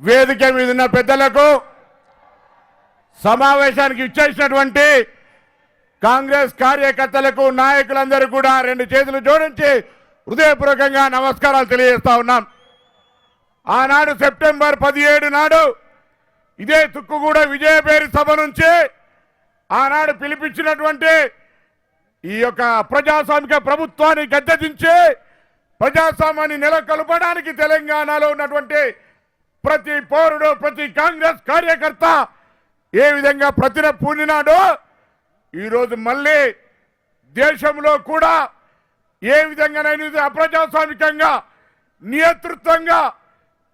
వేదిక మీద ఉన్న పెద్దలకు సమావేశానికి ఇచ్చేసినటువంటి కాంగ్రెస్ కార్యకర్తలకు నాయకులందరూ కూడా రెండు చేతులు జోడించి హృదయపూర్వకంగా నమస్కారాలు తెలియజేస్తా ఉన్నాం. ఆనాడు సెప్టెంబర్ పదిహేడు నాడు ఇదే తుక్కుగూడ విజయపేరి సభ నుంచి ఆనాడు పిలిపించినటువంటి ఈ యొక్క ప్రజాస్వామిక ప్రభుత్వాన్ని గద్దెదించి ప్రజాస్వామ్యాన్ని నెలకొల్పడానికి తెలంగాణలో ఉన్నటువంటి ప్రతి పౌరుడు ప్రతి కాంగ్రెస్ కార్యకర్త ఏ విధంగా ప్రతిన పూనినాడో ఈరోజు మళ్ళీ దేశంలో కూడా ఏ విధంగానైనా అప్రజాస్వామికంగా నియంతృత్వంగా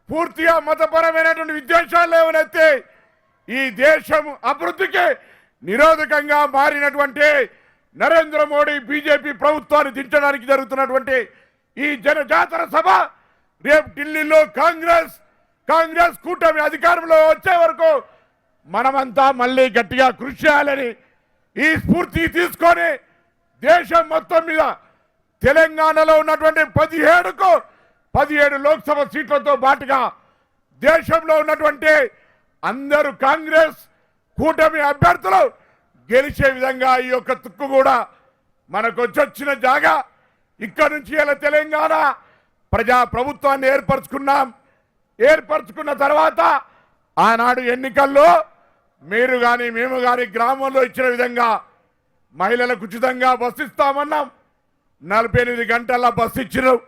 పూర్తిగా మతపరమైనటువంటి విద్వేషాలు లేవనైతే ఈ దేశం అభివృద్ధికి నిరోధకంగా మారినటువంటి నరేంద్ర మోడీ బీజేపీ ప్రభుత్వాన్ని దించడానికి జరుగుతున్నటువంటి ఈ జనజాతర సభ రేపు ఢిల్లీలో కాంగ్రెస్ కాంగ్రెస్ కూటమి అధికారంలో వచ్చే వరకు మనమంతా మళ్ళీ గట్టిగా కృషి చేయాలని ఈ స్ఫూర్తి తీసుకొని దేశం మొత్తం మీద తెలంగాణలో ఉన్నటువంటి పదిహేడుకు పదిహేడు లోక్సభ సీట్లతో పాటుగా దేశంలో ఉన్నటువంటి అందరూ కాంగ్రెస్ కూటమి అభ్యర్థులు గెలిచే విధంగా ఈ యొక్క తుక్కు కూడా మనకు వచ్చొచ్చిన జాగా. ఇక్కడ నుంచి ఇలా తెలంగాణ ప్రజా ప్రభుత్వాన్ని ఏర్పరచుకున్నాం. ఏర్పరచుకున్న తర్వాత ఆనాడు ఎన్నికల్లో మీరు కానీ మేము కానీ గ్రామంలో ఇచ్చిన విధంగా మహిళలకు ఉచితంగా బస్సు ఇస్తామన్నాం. నలభై ఎనిమిది గంటల బస్సు ఇచ్చినాం.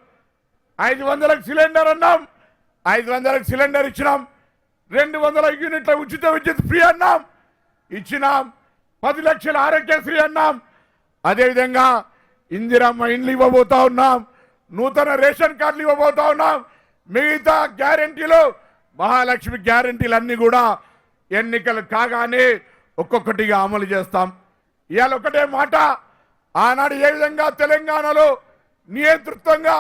ఐదు వందలకు సిలిండర్ అన్నాం. ఐదు వందలకు సిలిండర్ ఇచ్చినాం. రెండు వందల యూనిట్ల ఉచిత విద్యుత్ ఫ్రీ అన్నాం. ఇచ్చినాం. పది లక్షల ఆరోగ్యశ్రీ అన్నాం. అదేవిధంగా ఇందిరమ్మ ఇండ్లు ఇవ్వబోతా ఉన్నాం. నూతన రేషన్ కార్డులు ఇవ్వబోతా ఉన్నాం. మిగతా గ్యారంటీలు మహాలక్ష్మి గ్యారంటీలన్నీ కూడా ఎన్నికలు కాగానే ఒక్కొక్కటిగా అమలు చేస్తాం. ఇవాళ ఒకటే మాట ఆనాడు ఏ విధంగా తెలంగాణలో నియంతృత్వంగా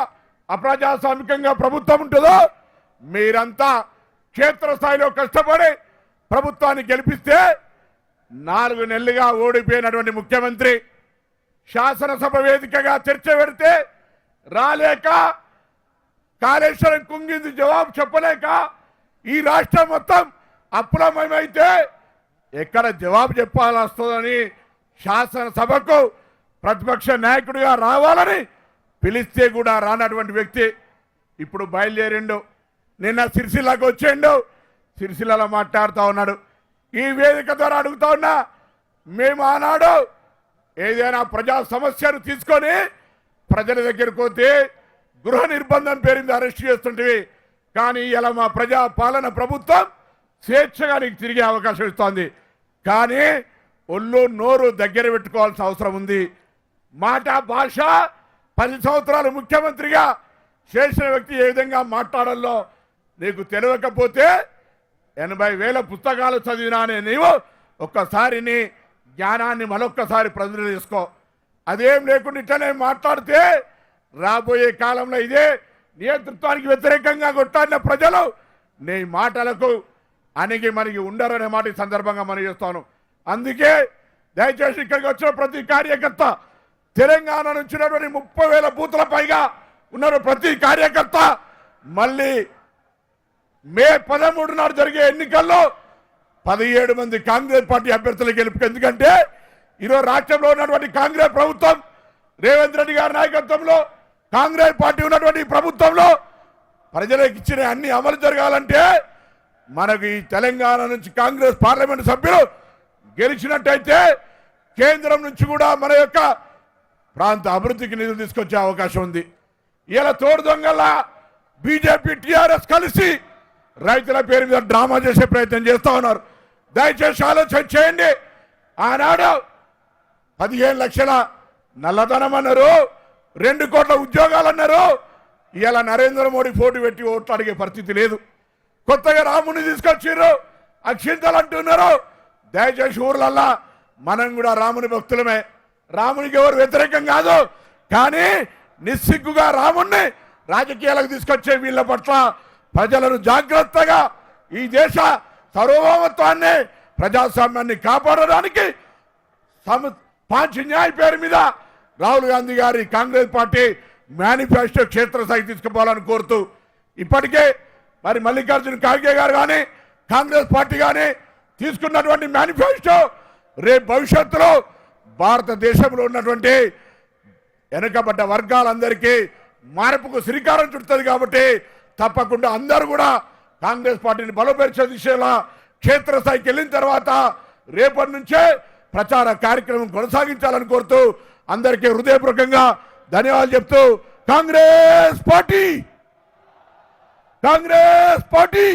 అప్రజాస్వామికంగా ప్రభుత్వం ఉంటుందో మీరంతా క్షేత్రస్థాయిలో కష్టపడి ప్రభుత్వాన్ని గెలిపిస్తే నాలుగు నెలలుగా ఓడిపోయినటువంటి ముఖ్యమంత్రి శాసనసభ వేదికగా చర్చ పెడితే రాలేక కాళేశ్వరం కుంగింది జవాబు చెప్పలేక ఈ రాష్ట్రం మొత్తం అప్పులమయమైతే ఎక్కడ జవాబు చెప్పాల్సి వస్తుందని శాసనసభకు ప్రతిపక్ష నాయకుడిగా రావాలని పిలిస్తే కూడా రానటువంటి వ్యక్తి ఇప్పుడు బయలుదేరిండు. నిన్న సిరిసిల్లకు వచ్చిండు సిరిసిల్లలో మాట్లాడుతూ ఉన్నాడు. ఈ వేదిక ద్వారా అడుగుతా ఉన్నా మేము ఆనాడు ఏదైనా ప్రజా సమస్యను తీసుకొని ప్రజల దగ్గరకు పోతే గృహ నిర్బంధం పేరింది అరెస్ట్ చేస్తుంటివి. కానీ ఇలా మా ప్రజా పాలన ప్రభుత్వం స్వేచ్ఛగా నీకు తిరిగే అవకాశం ఇస్తోంది. కానీ ఒళ్ళు నోరు దగ్గర పెట్టుకోవాల్సిన అవసరం ఉంది. మాట భాష పది సంవత్సరాలు ముఖ్యమంత్రిగా చేసిన వ్యక్తి ఏ విధంగా మాట్లాడాలో నీకు తెలియకపోతే ఎనభై వేల పుస్తకాలు చదివినానే నీవు ఒక్కసారి నీ జ్ఞానాన్ని మరొక్కసారి ప్రజలు తీసుకో అదేం లేకుండా ఇట్లనే మాట్లాడితే రాబోయే కాలంలో ఇదే నియంతృత్వానికి వ్యతిరేకంగా కొట్టాడిన ప్రజలు నీ మాటలకు అణిగి మనకి ఉండరనే మాట ఈ సందర్భంగా మనం చేస్తాను. అందుకే దయచేసి ఇక్కడికి వచ్చిన ప్రతి కార్యకర్త తెలంగాణ నుంచి ఉన్నటువంటి ముప్పై వేల బూతుల పైగా ఉన్నారు ప్రతి కార్యకర్త మళ్ళీ మే పదమూడు నాడు జరిగే ఎన్నికల్లో పదిహేడు మంది కాంగ్రెస్ పార్టీ అభ్యర్థులు గెలుపు ఎందుకంటే ఈరోజు రాష్ట్రంలో ఉన్నటువంటి కాంగ్రెస్ ప్రభుత్వం రేవంత్ రెడ్డి గారి నాయకత్వంలో కాంగ్రెస్ పార్టీ ఉన్నటువంటి ప్రభుత్వంలో ప్రజలకు ఇచ్చిన అన్ని అమలు జరగాలంటే మనకు ఈ తెలంగాణ నుంచి కాంగ్రెస్ పార్లమెంట్ సభ్యులు గెలిచినట్టయితే కేంద్రం నుంచి కూడా మన యొక్క ప్రాంత అభివృద్ధికి నిధులు తీసుకొచ్చే అవకాశం ఉంది. ఇలా తోడు దొంగల బీజేపీ టీఆర్ఎస్ కలిసి రైతుల పేరు మీద డ్రామా చేసే ప్రయత్నం చేస్తా ఉన్నారు. దయచేసి ఆలోచన చేయండి. ఆనాడు పదిహేను లక్షల నల్లధనం అన్నారు రెండు కోట్ల ఉద్యోగాలు అన్నారు ఇలా నరేంద్ర మోడీ పోటీ పెట్టి ఓట్లు అడిగే పరిస్థితి లేదు. కొత్తగా రాముని తీసుకొచ్చిర్రు. అక్షింతలు అంటున్నారు. దయచేసి ఊర్లల్లా మనం కూడా రాముని భక్తులమే. రామునికి ఎవరు వ్యతిరేకం కాదు. కానీ నిస్సిగ్గుగా రాముణ్ణి రాజకీయాలకు తీసుకొచ్చే వీళ్ళ పట్ల ప్రజలను జాగ్రత్తగా ఈ దేశ సార్వభౌమత్వాన్ని ప్రజాస్వామ్యాన్ని కాపాడడానికి సమ పాంచి న్యాయ పేరు మీద రాహుల్ గాంధీ గారి కాంగ్రెస్ పార్టీ మేనిఫెస్టో క్షేత్రస్థాయి తీసుకుపోవాలని కోరుతూ ఇప్పటికే మరి మల్లికార్జున ఖార్గే గారు కానీ కాంగ్రెస్ పార్టీ కానీ తీసుకున్నటువంటి మేనిఫెస్టో రేపు భవిష్యత్తులో భారతదేశంలో ఉన్నటువంటి వెనుకబడ్డ వర్గాలందరికీ మార్పుకు శ్రీకారం చుడుతుంది కాబట్టి తప్పకుండా అందరూ కూడా కాంగ్రెస్ పార్టీని బలోపరిచే దిశలా క్షేత్రస్థాయికి వెళ్ళిన తర్వాత రేపటి నుంచే ప్రచార కార్యక్రమం కొనసాగించాలని కోరుతూ అందరికీ హృదయపూర్వకంగా ధన్యవాదాలు చెప్తూ కాంగ్రెస్ పార్టీ! కాంగ్రెస్ పార్టీ!